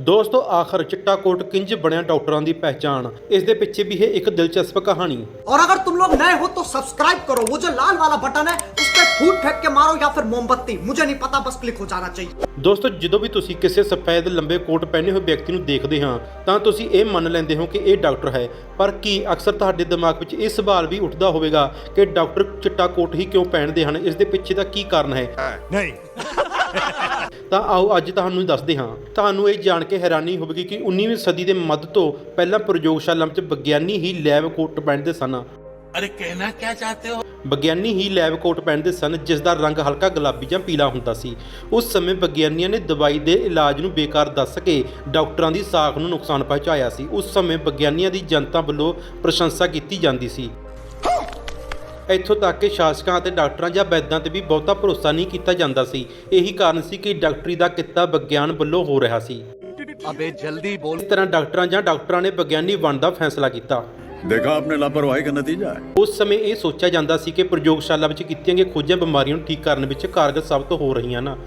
ਦੋਸਤੋ ਆਖਰ ਚਿੱਟਾ ਕੋਟ ਕਿੰਜ ਬਣਿਆ ਡਾਕਟਰਾਂ ਦੀ ਪਹਿਚਾਣ ਇਸ ਦੇ ਪਿੱਛੇ ਵੀ ਹੈ ਇੱਕ ਦਿਲਚਸਪ ਕਹਾਣੀ और अगर तुम लोग नए हो तो सब्सक्राइब करो वो जो लाल वाला बटन है उस पर फूट फेंक के मारो या फिर मोमबत्ती मुझे नहीं पता बस क्लिक हो जाना चाहिए ਦੋਸਤੋ ਜਦੋਂ ਵੀ ਤੁਸੀਂ ਕਿਸੇ ਸਫੈਦ ਲੰਬੇ ਕੋਟ ਪਹਿਨੇ ਹੋਏ ਵਿਅਕਤੀ ਨੂੰ ਦੇਖਦੇ ਹਾਂ ਤਾਂ ਤੁਸੀਂ ਇਹ ਮੰਨ ਲੈਂਦੇ ਹੋ ਕਿ ਇਹ ਡਾਕਟਰ ਹੈ ਪਰ ਕੀ ਅਕਸਰ ਤੁਹਾਡੇ ਦਿਮਾਗ ਵਿੱਚ ਇਹ ਸਵਾਲ ਵੀ ਉੱਠਦਾ ਹੋਵੇਗਾ ਕਿ ਡਾਕਟਰ ਚਿੱਟਾ ਕੋਟ ਹੀ ਕਿਉਂ ਪਹਿਨਦੇ ਹਨ ਇਸ ਦੇ ਪਿੱਛੇ ਦਾ ਕੀ ਕਾਰਨ ਹੈ ਨਹੀਂ ਤਾਂ ਆਓ ਅੱਜ ਤੁਹਾਨੂੰ ਦੱਸਦੇ ਹਾਂ। ਤੁਹਾਨੂੰ ਇਹ ਜਾਣ ਕੇ ਹੈਰਾਨੀ ਹੋਵੇਗੀ ਕਿ 19ਵੀਂ ਸਦੀ ਦੇ ਮੱਧ ਤੋਂ ਪਹਿਲਾਂ ਪ੍ਰਯੋਗਸ਼ਾਲਾ ਵਿੱਚ ਵਿਗਿਆਨੀ ਹੀ ਲੈਬ ਕੋਟ ਪਹਿਨਦੇ ਸਨ। ਅਰੇ ਕਹਿਣਾ ਕੀ ਚਾਹਤੇ ਹੋ? ਵਿਗਿਆਨੀ ਹੀ ਲੈਬ ਕੋਟ ਪਹਿਨਦੇ ਸਨ ਜਿਸ ਦਾ ਰੰਗ ਹਲਕਾ ਗੁਲਾਬੀ ਜਾਂ ਪੀਲਾ ਹੁੰਦਾ ਸੀ। ਉਸ ਸਮੇਂ ਵਿਗਿਆਨੀਆਂ ਨੇ ਦਵਾਈ ਦੇ ਇਲਾਜ ਨੂੰ ਬੇਕਾਰ ਦੱਸ ਕੇ ਡਾਕਟਰਾਂ ਦੀ ਸਾਖ ਨੂੰ ਨੁਕਸਾਨ ਪਹੁੰਚਾਇਆ ਸੀ। ਉਸ ਸਮੇਂ ਵਿਗਿਆਨੀਆਂ ਦੀ ਜਨਤਾ ਵੱਲੋਂ ਪ੍ਰਸ਼ੰਸਾ ਕੀਤੀ ਜਾਂਦੀ ਸੀ। ਇੱਥੋਂ ਤੱਕ ਕਿ ਸ਼ਾਸਕਾਂ ਅਤੇ ਡਾਕਟਰਾਂ ਜਾਂ ਵੈਦਾਂ ਤੇ ਵੀ ਬਹੁਤਾ ਭਰੋਸਾ ਨਹੀਂ ਕੀਤਾ ਜਾਂਦਾ ਸੀ। ਇਹੀ ਕਾਰਨ ਸੀ ਕਿ ਡਾਕਟਰੀ ਦਾ ਕਿੱਤਾ ਵਿਗਿਆਨ ਵੱਲੋਂ ਹੋ ਰਿਹਾ ਸੀ। ਅਬੇ ਜਲਦੀ ਬੋਲ। ਇਸ ਤਰ੍ਹਾਂ ਡਾਕਟਰਾਂ ਜਾਂ ਡਾਕਟਰਾਂ ਨੇ ਵਿਗਿਆਨੀ ਬਣਨ ਦਾ ਫੈਸਲਾ ਕੀਤਾ। ਦੇਖਾ ਆਪਣੇ ਲਾਪਰਵਾਹੀ ਦਾ ਨਤੀਜਾ ਹੈ। ਉਸ ਸਮੇਂ ਇਹ ਸੋਚਿਆ ਜਾਂਦਾ ਸੀ ਕਿ ਪ੍ਰਯੋਗਸ਼ਾਲਾ ਵਿੱਚ ਕੀਤੀਆਂ ਗਈਆਂ ਖੋਜਾਂ ਬਿਮਾਰੀਆਂ ਨੂੰ ਠੀਕ ਕਰਨ ਵਿੱਚ ਕਾਰਗਰ ਸਾਬਤ ਹੋ ਰਹੀਆਂ ਹਨ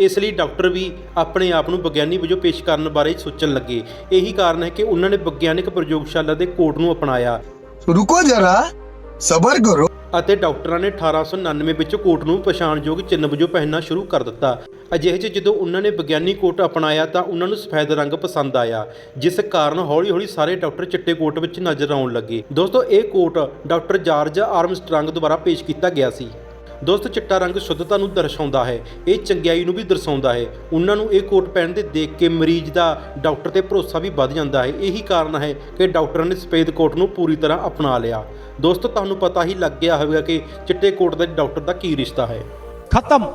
ਇਸ ਲਈ ਡਾਕਟਰ ਵੀ ਆਪਣੇ ਆਪ ਨੂੰ ਵਿਗਿਆਨੀ ਵਜੋਂ ਪੇਸ਼ ਕਰਨ ਬਾਰੇ ਸੋਚਣ ਲੱਗੇ। ਇਹੀ ਕਾਰਨ ਹੈ ਕਿ ਉਹਨਾਂ ਨੇ ਵਿਗਿਆਨਿਕ ਪ੍ਰਯੋਗਸ਼ਾਲਾ ਦੇ ਕੋਡ ਨੂੰ ਅਪਣਾਇਆ। ਰੁਕੋ ਜਰਾ ਸਬਰ ਕਰੋ। ਅਤੇ ਡਾਕਟਰਾਂ ਨੇ 1899 ਵਿੱਚ ਕੋਟ ਨੂੰ ਪਛਾਣਯੋਗ ਚਿੰਨ੍ਹ ਵਜੋਂ ਪਹਿਨਣਾ ਸ਼ੁਰੂ ਕਰ ਦਿੱਤਾ। ਅਜਿਹੇ 'ਚ ਜਦੋਂ ਉਹਨਾਂ ਨੇ ਵਿਗਿਆਨੀ ਕੋਟ ਅਪਣਾਇਆ ਤਾਂ ਉਹਨਾਂ ਨੂੰ ਸਫੈਦ ਰੰਗ ਪਸੰਦ ਆਇਆ, ਜਿਸ ਕਾਰਨ ਹੌਲੀ-ਹੌਲੀ ਸਾਰੇ ਡਾਕਟਰ ਚਿੱਟੇ ਕੋਟ ਵਿੱਚ ਨਜ਼ਰ ਆਉਣ ਲੱਗੇ। ਦੋਸਤੋ, ਇਹ ਕੋਟ ਡਾਕਟਰ ਜਾਰਜ ਆਰਮਸਟਰਾਂਗ ਦੁਆਰਾ ਪੇਸ਼ ਕੀਤਾ ਗਿਆ ਸੀ। ਦੋਸਤ, ਚਿੱਟਾ ਰੰਗ ਸ਼ੁੱਧਤਾ ਨੂੰ ਦਰਸਾਉਂਦਾ ਹੈ, ਇਹ ਚੰਗਿਆਈ ਨੂੰ ਵੀ ਦਰਸਾਉਂਦਾ ਹੈ। ਉਹਨਾਂ ਨੂੰ ਇਹ ਕੋਟ ਪਹਿਨਦੇ ਦੇਖ ਕੇ ਮਰੀਜ਼ ਦਾ ਡਾਕਟਰ ਤੇ ਭਰੋਸਾ ਵੀ ਵੱਧ ਜਾਂਦਾ ਹੈ। ਇਹੀ ਕਾਰਨ ਹੈ ਕਿ ਡਾਕਟਰ ਨੇ ਸਫੇਦ ਕੋਟ ਨੂੰ ਪੂਰੀ ਤਰ੍ਹਾਂ ਅਪਣਾ ਲਿਆ। ਦੋਸਤ, ਤੁਹਾਨੂੰ ਪਤਾ ਹੀ ਲੱਗ ਗਿਆ ਹੋਵੇਗਾ ਕਿ ਚਿੱਟੇ ਕੋਟ ਦੇ ਡਾਕਟਰ ਦਾ ਕੀ ਰਿਸ਼ਤਾ ਹੈ। ਖਤਮ।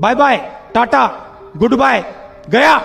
Bye bye tata goodbye ਗਿਆ